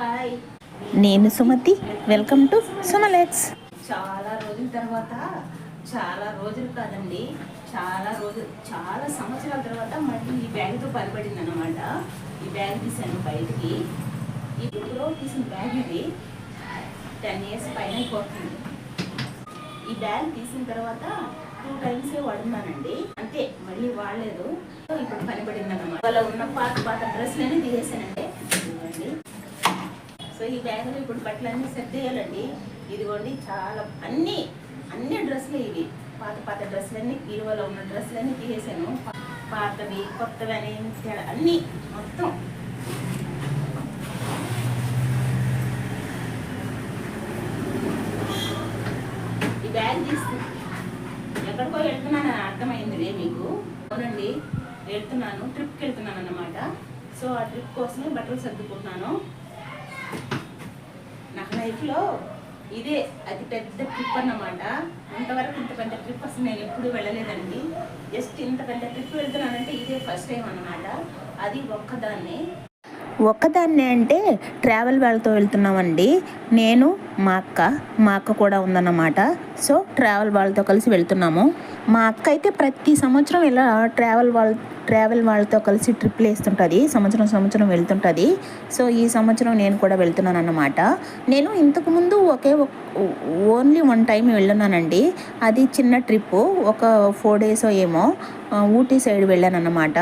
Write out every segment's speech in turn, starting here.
Hi. నేను Sumathi. Welcome to సుమలెక్స్ చాలా రోజుల తర్వాత చాలా రోజులు కాదండి. చాలా రోజులు చాలా సంవత్సరాల తర్వాత మళ్ళీ ఈ బ్యాగ్తో పనిపడింది అనమాట ఈ బ్యాగ్ తీసాను బయటికి. ఇప్పుడు తీసిన బ్యాగ్ ఇది. టెన్ ఇయర్స్ పైన అయిపోతుంది ఈ బ్యాగ్ తీసిన తర్వాత టూ టైమ్స్ వాడున్నానండి అంతే మళ్ళీ వాడలేదు. ఇప్పుడు పనిపడింది అనమాట వాళ్ళ ఉన్న పాత పాత డ్రెస్లన్నీ తీసేసానండి. సో ఈ బ్యాగ్లో ఇప్పుడు బట్టలన్నీ సర్దేయాలండి ఇదిగోండి చాలా అన్ని అన్ని డ్రెస్సులు ఇవి. పాత పాత డ్రెస్సులన్నీ బీరువాలో ఉన్న డ్రెస్సులన్నీ తీసేసాను. పాతవి కొత్తవి అని అన్నీ మొత్తం. ఈ బ్యాగ్ తీసుకుని ఎక్కడికో వెళ్తున్నానని అర్థమైందిలే మీకు. అవునండి వెళ్తున్నాను ట్రిప్కి వెళ్తున్నాను అన్నమాట సో ఆ ట్రిప్ కోసమే బట్టలు సర్దుకుంటున్నాను. నా లైఫ్లో ఇదే అతి పెద్ద ట్రిప్ అన్నమాట. ఇంతవరకు ఇంత పెద్ద ట్రిప్ అసలు నేను ఎప్పుడు వెళ్ళలేదండి. జస్ట్ ఇంత పెద్ద ట్రిప్ వెళ్తున్నానంటే ఇదే ఫస్ట్ టైం అన్నమాట. అది ఒక్కదాన్నే. ఒక్కదాన్నే అంటే ట్రావెల్ వాళ్ళతో వెళ్తున్నామండి. నేను మా అక్క మా అక్క కూడా ఉందన్నమాట. సో ట్రావెల్ వాళ్ళతో కలిసి వెళ్తున్నాము. మా అక్క అయితే ప్రతి సంవత్సరం ఇలా ట్రావెల్ వాళ్ళ ట్రావెల్ వాళ్ళతో కలిసి ట్రిప్లు వేస్తుంటుంది సంవత్సరం సంవత్సరం వెళ్తుంటుంది. సో ఈ సంవత్సరం నేను కూడా వెళ్తున్నాను అన్నమాట నేను ఇంతకుముందు ఒకే ఓన్లీ వన్ టైం వెళ్ళున్నానండి. అది చిన్న ట్రిప్పు. ఒక ఫోర్ డేస్ ఏమో ఊటీ సైడ్ వెళ్ళాను అన్నమాట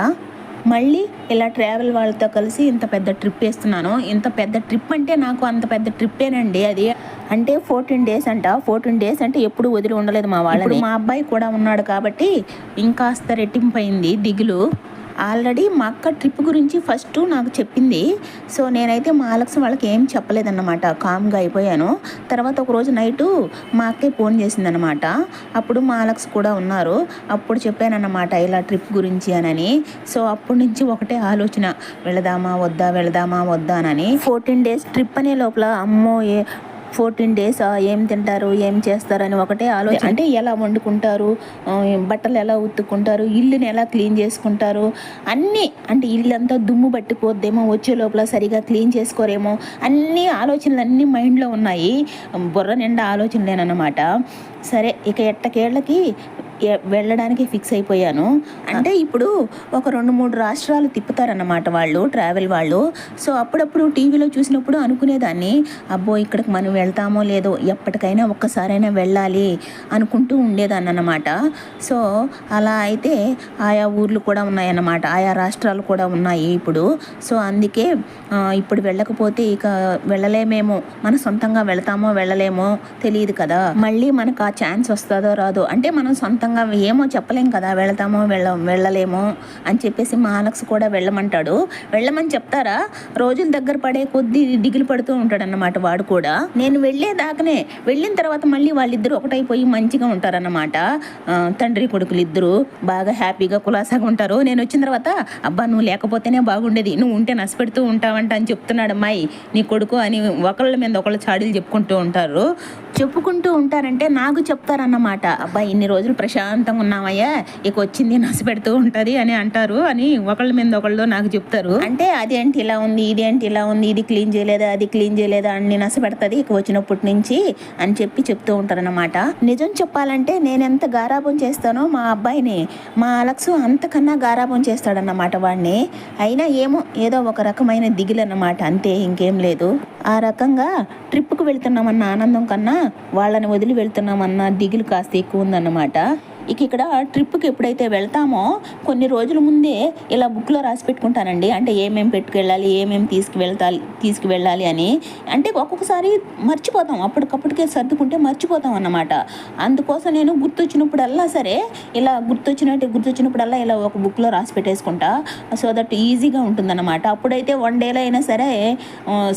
మళ్ళీ ఇలా ట్రావెల్ వాళ్ళతో కలిసి ఇంత పెద్ద ట్రిప్ వేస్తున్నాను. ఇంత పెద్ద ట్రిప్ అంటే నాకు అంత పెద్ద ట్రిప్పేనండి అది. అంటే ఫోర్టీన్ డేస్ అంట. ఫోర్టీన్ డేస్ అంటే ఎప్పుడు వదిలి ఉండలేదు మా వాళ్ళని. మా అబ్బాయి కూడా ఉన్నాడు కాబట్టి ఇంకాస్త రెట్టింపు అయింది దిగులు. ఆల్రెడీ మా అక్క ట్రిప్ గురించి ఫస్ట్ నాకు చెప్పింది. సో నేనైతే మా అలక్స్ వాళ్ళకి ఏం చెప్పలేదన్నమాట. కామ్గా అయిపోయాను. తర్వాత ఒకరోజు నైటు మా అక్కే ఫోన్ చేసిందనమాట అప్పుడు మా ఆలక్స్ కూడా ఉన్నారు. అప్పుడు చెప్పానన్నమాట ఇలా ట్రిప్ గురించి అనని. సో అప్పటి నుంచి ఒకటే ఆలోచన. వెళదామా వద్దా వెళదామా వద్దా అని ఫోర్టీన్ డేస్ ట్రిప్ అనే లోపల అమ్మో ఏ ఫోర్టీన్ డేస్ ఏం తింటారు ఏం చేస్తారని ఒకటే ఆలోచన. అంటే ఎలా వండుకుంటారు బట్టలు ఎలా ఉత్తుకుంటారు ఇల్లుని ఎలా క్లీన్ చేసుకుంటారు అన్నీ అంటే ఇల్లంతా దుమ్ము పట్టిపోద్దేమో వచ్చే లోపల సరిగా క్లీన్ చేసుకోరేమో అన్ని ఆలోచనలు అన్నీ మైండ్లో ఉన్నాయి. బుర్ర నిండా ఆలోచనలేనమాట సరే ఇక ఎట్టకేళ్ళకి వెళ్ళడానికి ఫిక్స్ అయిపోయాను. అంటే ఇప్పుడు ఒక రెండు మూడు రాష్ట్రాలు తిప్పుతారన్నమాట వాళ్ళు ట్రావెల్ వాళ్ళు. సో అప్పుడప్పుడు టీవీలో చూసినప్పుడు అనుకునేదాన్ని అబ్బో ఇక్కడికి మనం వెళ్తామో లేదో ఎప్పటికైనా ఒక్కసారైనా వెళ్ళాలి అనుకుంటూ ఉండేదాన్ని అన్నమాట సో అలా అయితే ఆయా ఊర్లు కూడా ఉన్నాయన్నమాట ఆయా రాష్ట్రాలు కూడా ఉన్నాయి ఇప్పుడు. సో అందుకే ఇప్పుడు వెళ్ళకపోతే ఇక వెళ్ళలేమేమో మన సొంతంగా వెళ్తామో వెళ్ళలేమో తెలియదు కదా. మళ్ళీ మనకు ఆ ఛాన్స్ వస్తుందో రాదో అంటే మనం సొంతంగా ఏమో చెప్పలేం కదా వెళతామో వెళ్ళ వెళ్ళలేమో అని చెప్పేసి మా అలక్స్ కూడా వెళ్ళమంటాడు. వెళ్ళమని చెప్తారా? రోజులు దగ్గర పడే కొద్దీ దిగులు పడుతూ ఉంటాడు అన్నమాట వాడు కూడా. నేను వెళ్ళేదాకానే వెళ్ళిన తర్వాత మళ్ళీ వాళ్ళిద్దరూ ఒకటైపోయి మంచిగా ఉంటారన్నమాట. తండ్రి కొడుకులు ఇద్దరు బాగా హ్యాపీగా కులాసాగా ఉంటారు. నేను వచ్చిన తర్వాత అబ్బా నువ్వు లేకపోతేనే బాగుండేది. నువ్వు ఉంటే నష్టపెడుతూ ఉంటావంట అని చెప్తున్నాడు అమ్మాయి. నీ కొడుకు అని ఒకళ్ళ మీద ఒకళ్ళు చాడీలు చెప్పుకుంటూ ఉంటారు. చెప్పుకుంటూ ఉంటారంటే నాకు చెప్తారన్నమాట. అబ్బా ఇన్ని రోజులు ప్రశాంతంగా ఉన్నామయ్యా ఇక వచ్చింది నశపెడుతూ ఉంటుంది అని అంటారు అని ఒకళ్ళ మీద ఒకళ్ళు నాకు చెప్తారు. అంటే అదేంటి ఇలా ఉంది ఇదేంటి ఇలా ఉంది ఇది క్లీన్ చేయలేదా అది క్లీన్ చేయలేదా అని నష్టపెడుతుంది ఇక వచ్చినప్పటి నుంచి అని చెప్పి చెప్తూ ఉంటారన్నమాట. నిజం చెప్పాలంటే నేను ఎంత గారాబం చేస్తానో మా అబ్బాయిని మా అలక్స్ అంతకన్నా గారాబం చేస్తాడన్నమాట వాడిని అయినా ఏమో ఏదో ఒక రకమైన దిగులు అన్నమాట అంతే ఇంకేం లేదు. ఆ రకంగా ట్రిప్కు వెళ్తున్నామన్న ఆనందం కన్నా వాళ్ళని వదిలి వెళ్తున్నామన్న దిగులు కాస్త ఎక్కువ ఉందన్నమాట. ఇక ఇక్కడ ట్రిప్కి ఎప్పుడైతే వెళ్తామో కొన్ని రోజుల ముందే ఇలా బుక్లో రాసి పెట్టుకుంటానండి. అంటే ఏమేమి పెట్టుకెళ్ళాలి ఏమేమి తీసుకువెళ్తాలి తీసుకువెళ్ళాలి అని. అంటే ఒక్కొక్కసారి మర్చిపోతాం. అప్పటికప్పటికే సర్దుకుంటే మర్చిపోతాం అన్నమాట. అందుకోసం నేను గుర్తొచ్చినప్పుడల్లా సరే ఇలా గుర్తొచ్చినట్టు గుర్తొచ్చినప్పుడల్లా ఇలా ఒక బుక్లో రాసి పెట్టేసుకుంటా. సో దట్ ఈజీగా ఉంటుందన్నమాట. అప్పుడైతే వన్ డేలో అయినా సరే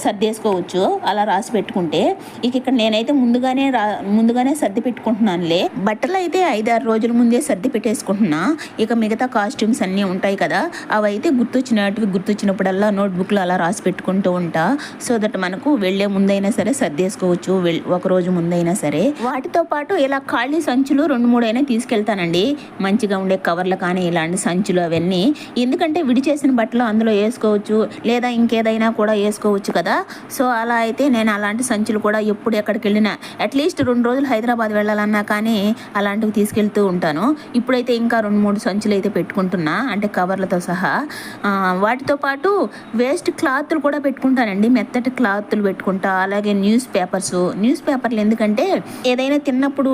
సర్దేసుకోవచ్చు. అలా రాసి పెట్టుకుంటే. ఇక ఇక్కడ నేనైతే ముందుగానే రా ముందుగానే సర్ది పెట్టుకుంటున్నానులే. బట్టలు అయితే ఐదారు రోజులు రోజుల ముందే సర్ది పెట్టేసుకుంటున్నా. ఇక మిగతా కాస్ట్యూమ్స్ అన్నీ ఉంటాయి కదా అవైతే అయితే గుర్తొచ్చినప్పుడల్లా నోట్బుక్లో అలా రాసి పెట్టుకుంటూ ఉంటా. సో దట్ మనకు వెళ్ళే ముందైనా సరే సర్దేసుకోవచ్చు వెళ్- ఒక రోజు ముందైనా సరే. వాటితో పాటు ఇలా ఖాళీ సంచులు రెండు మూడు అయినా తీసుకెళ్తానండి. మంచిగా ఉండే కవర్లు కానీ ఇలాంటి సంచులు అవన్నీ. ఎందుకంటే విడిచేసిన బట్టలు అందులో వేసుకోవచ్చు లేదా ఇంకేదైనా కూడా వేసుకోవచ్చు కదా. సో అలా అయితే నేను అలాంటి సంచులు కూడా ఎప్పుడు ఎక్కడికి వెళ్ళినా అట్లీస్ట్ రెండు రోజులు హైదరాబాద్ వెళ్ళాలన్నా కానీ అలాంటివి తీసుకెళ్తూ ఉంటాను. ఇప్పుడైతే ఇంకా రెండు మూడు సంచులు అయితే పెట్టుకుంటున్నా అంటే కవర్లతో సహా. వాటితో పాటు వేస్ట్ క్లాత్లు కూడా పెట్టుకుంటానండి. మెత్తటి క్లాత్లు పెట్టుకుంటా అలాగే న్యూస్ పేపర్స్. న్యూస్ పేపర్లు ఎందుకంటే ఏదైనా తిన్నప్పుడు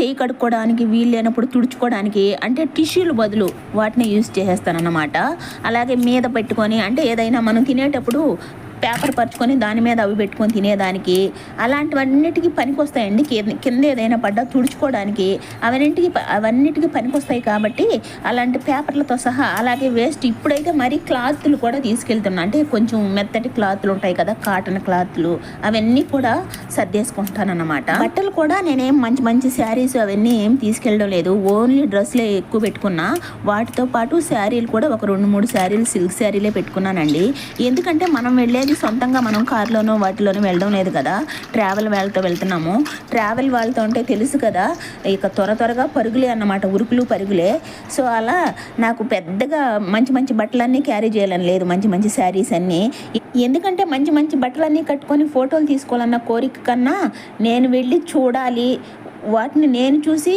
చేయి కడుక్కోవడానికి వీలు లేనప్పుడు తుడుచుకోవడానికి అంటే టిష్యూలు బదులు వాటిని యూస్ చేసేస్తానన్నమాట. అలాగే మీద పెట్టుకొని అంటే ఏదైనా మనం తినేటప్పుడు పేపర్ పరుచుకొని దాని మీద అవి పెట్టుకొని తినేదానికి అలాంటివన్నిటికీ పనికొస్తాయండి. కింద- కింద ఏదైనా పడ్డా తుడుచుకోవడానికి అవన్నింటికి అవన్నిటికీ పనికొస్తాయి కాబట్టి అలాంటి పేపర్లతో సహా అలాగే వేస్ట్ ఇప్పుడైతే మరీ క్లాత్లు కూడా తీసుకెళ్తున్నా. అంటే కొంచెం మెత్తటి క్లాత్లు ఉంటాయి కదా కాటన్ క్లాత్లు అవన్నీ కూడా సర్దేసుకుంటానన్నమాట. బట్టలు కూడా నేనేం మంచి మంచి శారీస్ అవన్నీ ఏం తీసుకెళ్ళడం లేదు. ఓన్లీ డ్రెస్లే ఎక్కువ పెట్టుకున్నా వాటితో పాటు శారీలు కూడా ఒక రెండు మూడు శారీలు సిల్క్ శారీలే పెట్టుకున్నానండి. ఎందుకంటే మనం వెళ్ళేది సొంతంగా మనం కార్లోనో వాటిలోనో వెళ్ళడం లేదు కదా. ట్రావెల్ వాళ్ళతో వెళ్తున్నాము. ట్రావెల్ వాళ్ళతో అంటే తెలుసు కదా ఇక త్వర త్వరగా పరుగులే అన్నమాట ఉరుకులు పరుగులే. సో అలా నాకు పెద్దగా మంచి మంచి బట్టలన్నీ క్యారీ చేయాలని లేదు మంచి మంచి శారీస్ అన్నీ. ఎందుకంటే మంచి మంచి బట్టలన్నీ కట్టుకొని ఫోటోలు తీసుకోవాలన్న కోరిక కన్నా నేను వెళ్ళి చూడాలి. వాటిని నేను చూసి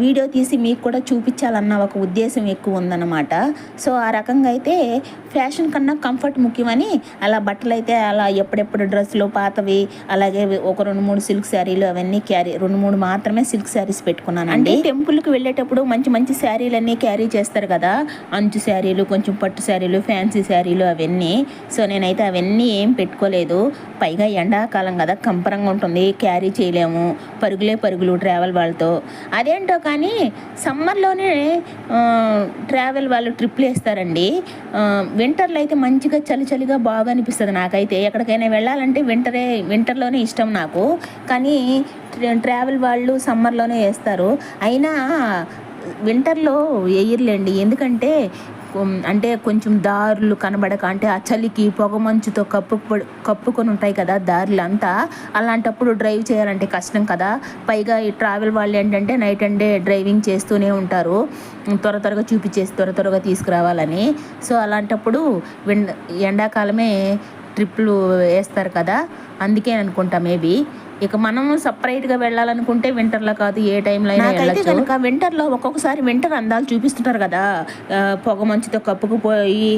వీడియో తీసి మీకు కూడా చూపించాలన్న ఒక ఉద్దేశం ఎక్కువ ఉందన్నమాట. సో ఆ రకంగా అయితే ఫ్యాషన్ కన్నా కంఫర్ట్ ముఖ్యమని అలా బట్టలు అయితే అలా ఎప్పుడెప్పుడు డ్రెస్సులు పాతవి అలాగే ఒక రెండు మూడు సిల్క్ శారీలు అవన్నీ క్యారీ రెండు మూడు మాత్రమే సిల్క్ శారీస్ పెట్టుకున్నాను అంటే టెంపుల్కి వెళ్ళేటప్పుడు మంచి మంచి శారీలు అన్నీ క్యారీ చేస్తారు కదా? అంచు శారీలు కొంచెం పట్టు శారీలు ఫ్యాన్సీ శారీలు అవన్నీ. సో నేనైతే అవన్నీ ఏం పెట్టుకోలేదు. పైగా ఎండాకాలం కదా కంపరంగా ఉంటుంది క్యారీ చేయలేము. పరుగులే పరుగులు ట్రావెల్ వాళ్ళతో. అదేంటో కానీ సమ్మర్లోనే ట్రావెల్ వాళ్ళు ట్రిప్లు వేస్తారండి. వింటర్లో అయితే మంచిగా చలి చలిగా బాగా అనిపిస్తుంది నాకైతే. ఎక్కడికైనా వెళ్ళాలంటే వింటరే వింటర్లోనే ఇష్టం నాకు. కానీ ట్రావెల్ వాళ్ళు సమ్మర్లోనే వేస్తారు. అయినా వింటర్లో వేయర్లేండి ఎందుకంటే అంటే కొంచెం దారులు కనబడక అంటే ఆ చలికి పొగమంచుతో కప్పు కప్పుకొని ఉంటాయి కదా దారులు అంతా అలాంటప్పుడు డ్రైవ్ చేయాలంటే కష్టం కదా. పైగా ఈ ట్రావెల్ వాళ్ళు ఏంటంటే నైట్ అండ్ డే డ్రైవింగ్ చేస్తూనే ఉంటారు. త్వర త్వరగా చూపించేసి త్వర త్వరగా తీసుకురావాలని. సో అలాంటప్పుడు ఎండాకాలమే ట్రిప్లు వేస్తారు కదా. అందుకే అనుకుంటా మేబీ. ఇక మనం సపరేట్గా వెళ్ళాలనుకుంటే వింటర్లో కాదు ఏ టైంలో అయినా వెళ్ళచ్చు. కనుక వింటర్లో ఒక్కొక్కసారి వింటర్ అందాలు చూపిస్తుంటారు కదా. పొగ మంచుతో కప్పుకుపోయి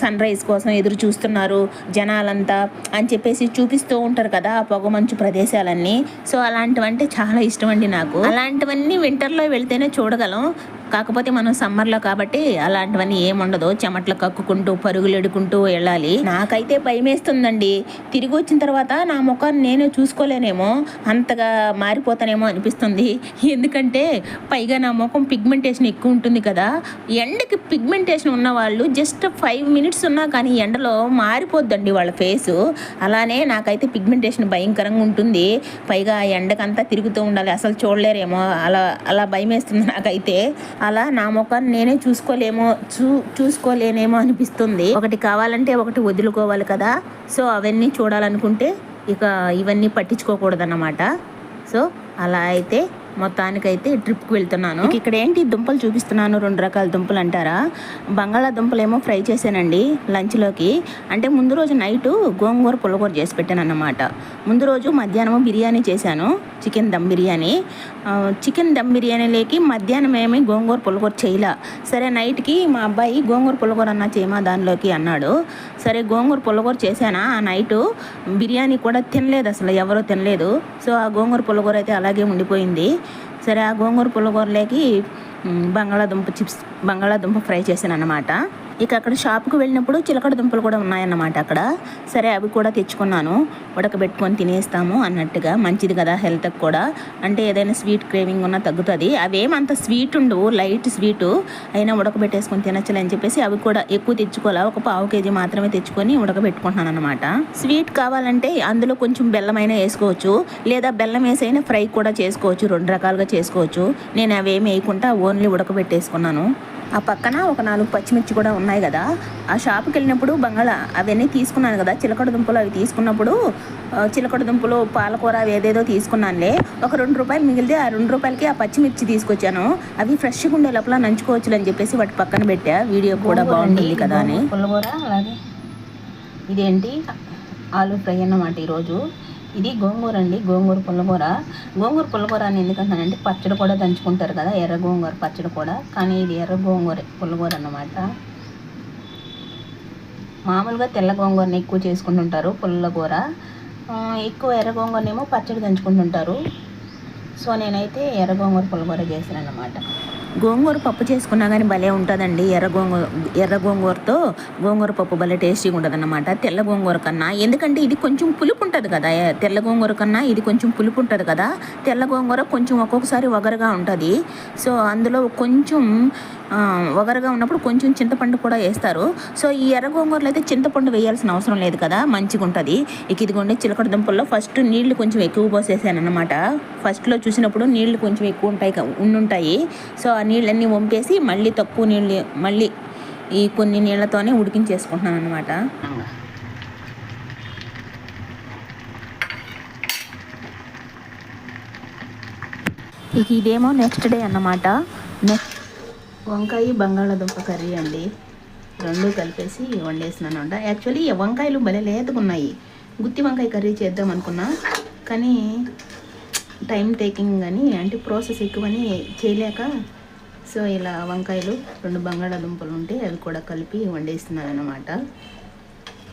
సన్ రైజ్ కోసం ఎదురు చూస్తున్నారు జనాలంతా అని చెప్పేసి చూపిస్తూ ఉంటారు కదా ఆ పొగ మంచు ప్రదేశాలన్నీ. సో అలాంటివంటే చాలా ఇష్టం అండి నాకు. అలాంటివన్నీ వింటర్లో వెళ్తేనే చూడగలం. కాకపోతే మనం సమ్మర్లో కాబట్టి అలాంటివన్నీ ఏముండదు. చెమట్లు కక్కుకుంటూ పరుగులు ఎడుకుంటూ వెళ్ళాలి. నాకైతే భయమేస్తుందండి. తిరిగి వచ్చిన తర్వాత నా ముఖాన్ని నేను చూసుకోలేనేమో అంతగా మారిపోతానేమో అనిపిస్తుంది. ఎందుకంటే పైగా నా ముఖం పిగ్మెంటేషన్ ఎక్కువ ఉంటుంది కదా. ఎండకి పిగ్మెంటేషన్ ఉన్న వాళ్ళు జస్ట్ ఫైవ్ మినిట్స్ ఉన్నా కానీ ఎండలో మారిపోద్దండి వాళ్ళ ఫేసు అలానే నాకైతే పిగ్మెంటేషన్ భయంకరంగా ఉంటుంది. పైగా ఎండకంతా తిరుగుతూ ఉండాలి. అసలు చూడలేరేమో. అలా అలా భయం వేస్తుంది నాకైతే. అలా నా ముఖాన్ని నేనే చూసుకోలేమో చూ చూసుకోలేనేమో అనిపిస్తుంది. ఒకటి కావాలంటే ఒకటి వదులుకోవాలి కదా. సో అవన్నీ చూడాలనుకుంటే ఇక ఇవన్నీ పట్టించుకోకూడదన్నమాట. సో అలా అయితే మొత్తానికైతే ట్రిప్కి వెళ్తున్నాను. ఇక్కడ ఏంటి దుంపలు చూపిస్తున్నాను రెండు రకాల దుంపలు అంటారా? బంగాళాదుంపలు ఏమో ఫ్రై చేశానండి లంచ్లోకి. అంటే ముందు రోజు నైట్ గోంగూర పుల్లగూర చేసి పెట్టాను అన్నమాట ముందు రోజు మధ్యాహ్నం బిర్యానీ చేశాను చికెన్ దమ్ బిర్యానీ. చికెన్ దమ్ బిర్యానీలోకి మధ్యాహ్నం ఏమి గోంగూర పుల్లగూర చేయలా. సరే నైట్కి మా అబ్బాయి గోంగూర పుల్లగూర అన్న చేయమా దానిలోకి అన్నాడు. సరే గోంగూర పుల్లగూర చేశానా? ఆ నైటు బిర్యానీ కూడా తినలేదు అసలు ఎవరో తినలేదు. సో ఆ గోంగూర పుల్లగూర అయితే అలాగే ఉండిపోయింది. సరే ఆ గోంగూర పుల్లగూరలోకి బంగాళాదుంప చిప్స్ బంగాళాదుంప ఫ్రై చేశాను అనమాట ఇక అక్కడ షాప్కి వెళ్ళినప్పుడు చిలకడ దుంపలు కూడా ఉన్నాయన్నమాట అక్కడ. సరే అవి కూడా తెచ్చుకున్నాను. ఉడకబెట్టుకొని తినేస్తాము అన్నట్టుగా. మంచిది కదా హెల్త్కి కూడా. అంటే ఏదైనా స్వీట్ క్రేవింగ్ ఉన్నా తగ్గుతుంది. అవేమంత స్వీట్ ఉండవు. Light sweet. అయినా ఉడకబెట్టేసుకొని తినచ్చలే అని చెప్పేసి అవి కూడా ఎక్కువ తెచ్చుకోవాలా? ఒక పావు కేజీ మాత్రమే తెచ్చుకొని ఉడకబెట్టుకుంటున్నాను అనమాట స్వీట్ కావాలంటే అందులో కొంచెం బెల్లమైనా వేసుకోవచ్చు. లేదా బెల్లం వేసైనా ఫ్రై కూడా చేసుకోవచ్చు. రెండు రకాలుగా చేసుకోవచ్చు. నేను అవేమి వేయకుండా ఓన్లీ ఉడకబెట్టేసుకున్నాను. ఆ పక్కన ఒక నాలుగు పచ్చిమిర్చి కూడా ఉన్నాయి కదా. ఆ షాప్కి వెళ్ళినప్పుడు బంగాళ అవన్నీ తీసుకున్నాను కదా. చిలకడ దుంపలు అవి తీసుకున్నప్పుడు చిలకడ దుంపలు పాలకూర అవి ఏదేదో తీసుకున్నానులే. ఒక రెండు రూపాయలు మిగిలితే ఆ రెండు రూపాయలకి ఆ పచ్చిమిర్చి తీసుకొచ్చాను. అవి ఫ్రెష్గా ఉండే లోపల నంచుకోవచ్చు అని చెప్పేసి వాటి పక్కన పెట్టా. వీడియో కూడా బాగుంటుంది కదా అని. పుల్లగూర అలాగే ఇదేంటి? ఆలు ఫ్రై అన్నమాట ఈరోజు. ఇది గోంగూర అండి గోంగూర పుల్లగూర. గోంగూర పుల్లగూర అని ఎందుకంటానంటే పచ్చడి కూడా దంచుకుంటారు కదా ఎర్ర గోంగూర పచ్చడి కూడా. కానీ ఇది ఎర్ర గోంగూర పుల్లగూర అన్నమాట. మామూలుగా తెల్ల గోంగూరని ఎక్కువ చేసుకుంటుంటారు పుల్లగూర. ఎక్కువ ఎర్ర గోంగూరనేమో పచ్చడి దంచుకుంటుంటారు. సో నేనైతే ఎర్ర గోంగూర పుల్లగూర చేశాను అన్నమాట గోంగూర పప్పు చేసుకున్నా కానీ భలే ఉంటుందండి. ఎర్ర గోంగూర ఎర్ర గోంగూరతో గోంగూర పప్పు భలే టేస్టీగా ఉంటుందన్నమాట. తెల్ల గోంగూర కన్నా ఎందుకంటే ఇది కొంచెం పులుపు ఉంటుంది కదా తెల్ల గోంగూర కన్నా ఇది కొంచెం పులుపు ఉంటుంది కదా. తెల్ల గోంగూర కొంచెం ఒక్కొక్కసారి ఒగరుగా ఉంటుంది. సో అందులో కొంచెం వగరగా ఉన్నప్పుడు కొంచెం చింతపండు కూడా వేస్తారు. సో ఈ ఎర్ర గోంగూరలో అయితే చింతపండు వేయాల్సిన అవసరం లేదు కదా మంచిగా ఉంటుంది. ఇక ఇదిగోండి చిలకడ దుంపల్లో ఫస్ట్ నీళ్ళు కొంచెం ఎక్కువ పోసేసాను అనమాట ఫస్ట్లో చూసినప్పుడు నీళ్ళు కొంచెం ఎక్కువ ఉంటాయి ఉండుంటాయి. సో ఆ నీళ్ళన్నీ వంపేసి మళ్ళీ తక్కువ నీళ్ళు మళ్ళీ ఈ కొన్ని నీళ్ళతోనే ఉడికించేసుకుంటున్నాను అనమాట ఇక ఇదేమో నెక్స్ట్ డే అన్నమాట. నెక్స్ట్ వంకాయ బంగాళాదుంప కర్రీ అండి. రెండు కలిపేసి వండేసినాను అంట యాక్చువల్లీ వంకాయలు భలే లేతకున్నాయి గుత్తి వంకాయ కర్రీ చేద్దాం అనుకున్నా. కానీ టైం టేకింగ్ అని అంటే ప్రాసెస్ ఎక్కువని చేయలేక సో ఇలా వంకాయలు రెండు బంగాళాదుంపలు ఉంటే అవి కూడా కలిపి వండేస్తున్నాను అనమాట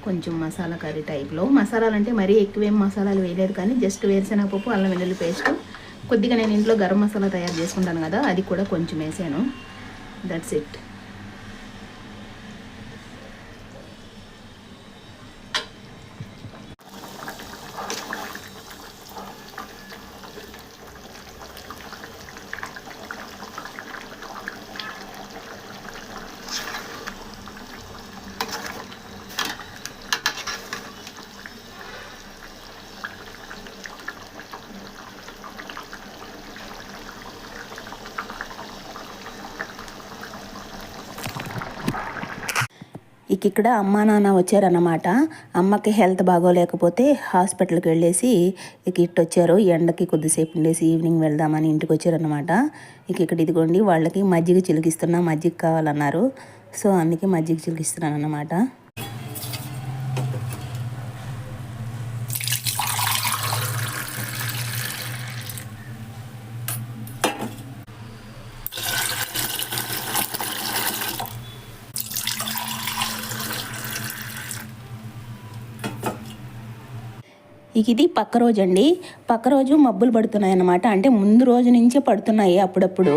కొంచెం మసాలా కర్రీ టైప్లో మసాలాలు అంటే మరీ ఎక్కువేం మసాలాలు వేయలేదు కానీ జస్ట్ వేరుశనగ పప్పు అల్లం వెల్లుల్లి పేస్ట్. కొద్దిగా నేను ఇంట్లో గరం మసాలా తయారు చేసుకుంటాను కదా అది కూడా కొంచెం వేసాను. దట్స్ ఇట్ ఇక ఇక్కడ అమ్మా నాన్న వచ్చారన్నమాట. అమ్మకి హెల్త్ బాగోలేకపోతే హాస్పిటల్కి వెళ్ళేసి ఇక ఇటు వచ్చారు ఎండకి కొద్దిసేపు ఉండేసి ఈవినింగ్ వెళ్దామని ఇంటికి వచ్చారన్నమాట. ఇక ఇక్కడ ఇదిగోండి వాళ్ళకి మజ్జిగ చిలికిస్తున్నా మజ్జిగ కావాలన్నారు. సో అందుకే మజ్జిగ చిలికిస్తున్నాను అన్నమాట ఇక ఇది పక్క రోజు అండి పక్క రోజు మబ్బులు పడుతున్నాయి అన్నమాట అంటే ముందు రోజు నుంచే పడుతున్నాయి అప్పుడప్పుడు.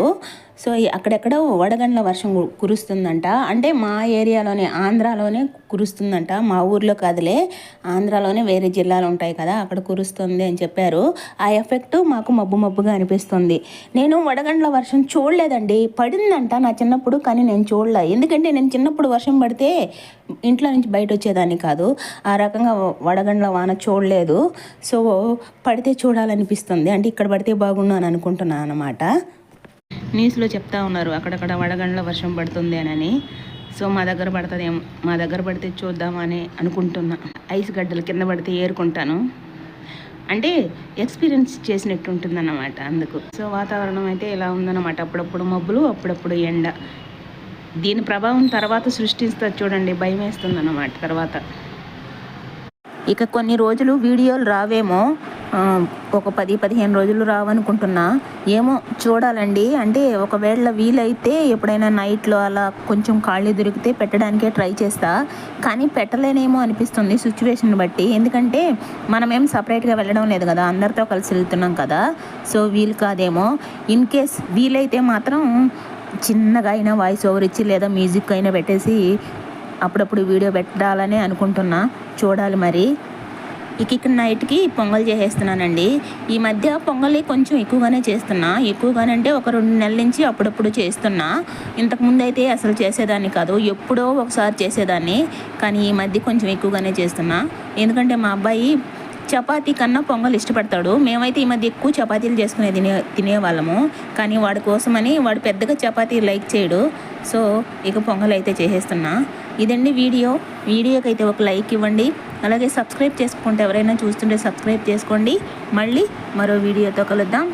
సో అక్కడెక్కడ వడగండ్ల వర్షం కురుస్తుందంట. అంటే మా ఏరియాలోనే ఆంధ్రాలోనే కురుస్తుందంట. మా ఊర్లో కాదులే ఆంధ్రాలోనే వేరే జిల్లాలు ఉంటాయి కదా అక్కడ కురుస్తుంది అని చెప్పారు. ఆ ఎఫెక్ట్ మాకు మబ్బు మబ్బుగా అనిపిస్తుంది. నేను వడగండ్ల వర్షం చూడలేదండి. పడిందంట నా చిన్నప్పుడు కానీ నేను చూడలే. ఎందుకంటే నేను చిన్నప్పుడు వర్షం పడితే ఇంట్లో నుంచి బయట వచ్చేదాన్ని కాదు. ఆ రకంగా వడగండ్ల వాన చూడలేదు. సో పడితే చూడాలనిపిస్తుంది. అంటే ఇక్కడ పడితే బాగున్నాను అనుకుంటున్నాను అనమాట న్యూస్లో చెప్తా ఉన్నారు అక్కడక్కడ వడగండ్ల వర్షం పడుతుంది అని సో మా దగ్గర పడుతుందేమో మా దగ్గర పడితే చూద్దామని అనుకుంటున్నా. ఐస్ గడ్డలు కింద పడితే ఏరుకుంటాను. అంటే ఎక్స్పీరియన్స్ చేసినట్టు ఉంటుందన్నమాట అందుకు. సో వాతావరణం అయితే ఇలా ఉందన్నమాట. అప్పుడప్పుడు మబ్బులు అప్పుడప్పుడు ఎండ. దీని ప్రభావం తర్వాత సృష్టిస్తుంది చూడండి భయం వేస్తుంది అన్నమాట తర్వాత. ఇక కొన్ని రోజులు వీడియోలు రావేమో ఒక పది పదిహేను రోజులు రావనుకుంటున్నా. ఏమో చూడాలండి. అంటే ఒకవేళ వీలైతే ఎప్పుడైనా నైట్లో అలా కొంచెం ఖాళీ దొరికితే పెట్టడానికే ట్రై చేస్తా. కానీ పెట్టలేనేమో అనిపిస్తుంది సిచ్యువేషన్ బట్టి. ఎందుకంటే మనమేం సపరేట్గా వెళ్ళడం లేదు కదా. అందరితో కలిసి వెళ్తున్నాం కదా. సో వీలు కాదేమో. ఇన్ కేస్ వీలైతే మాత్రం చిన్నగా అయినా వాయిస్ ఓవర్ ఇచ్చి లేదా మ్యూజిక్ అయినా పెట్టేసి అప్పుడప్పుడు వీడియో పెట్టాలని అనుకుంటున్నా. చూడాలి మరి. ఇక ఇక్కడ నైట్కి పొంగల్ చేసేస్తున్నానండి. ఈ మధ్య పొంగలి కొంచెం ఎక్కువగానే చేస్తున్నా. ఎక్కువగానే అంటే ఒక రెండు నెలల నుంచి అప్పుడప్పుడు చేస్తున్నా. ఇంతకుముందు అయితే అసలు చేసేదాన్ని కాదు. ఎప్పుడో ఒకసారి చేసేదాన్ని. కానీ ఈ మధ్య కొంచెం ఎక్కువగానే చేస్తున్నా. ఎందుకంటే మా అబ్బాయి చపాతీ కన్నా పొంగల్ ఇష్టపడతాడు. మేమైతే ఈ మధ్య ఎక్కువ చపాతీలు చేసుకునే తినే తినేవాళ్ళము. కానీ వాడి కోసమని వాడు పెద్దగా చపాతీ లైక్ చేయడు. సో ఇక పొంగల్ అయితే చేసేస్తున్నా. ఇదండి వీడియో. వీడియోకి అయితే ఒక లైక్ ఇవ్వండి. అలాగే సబ్స్క్రైబ్ చేసుకుంటే ఎవరైనా చూస్తుంటే సబ్స్క్రైబ్ చేసుకోండి. మళ్ళీ మరో వీడియోతో కలుద్దాం.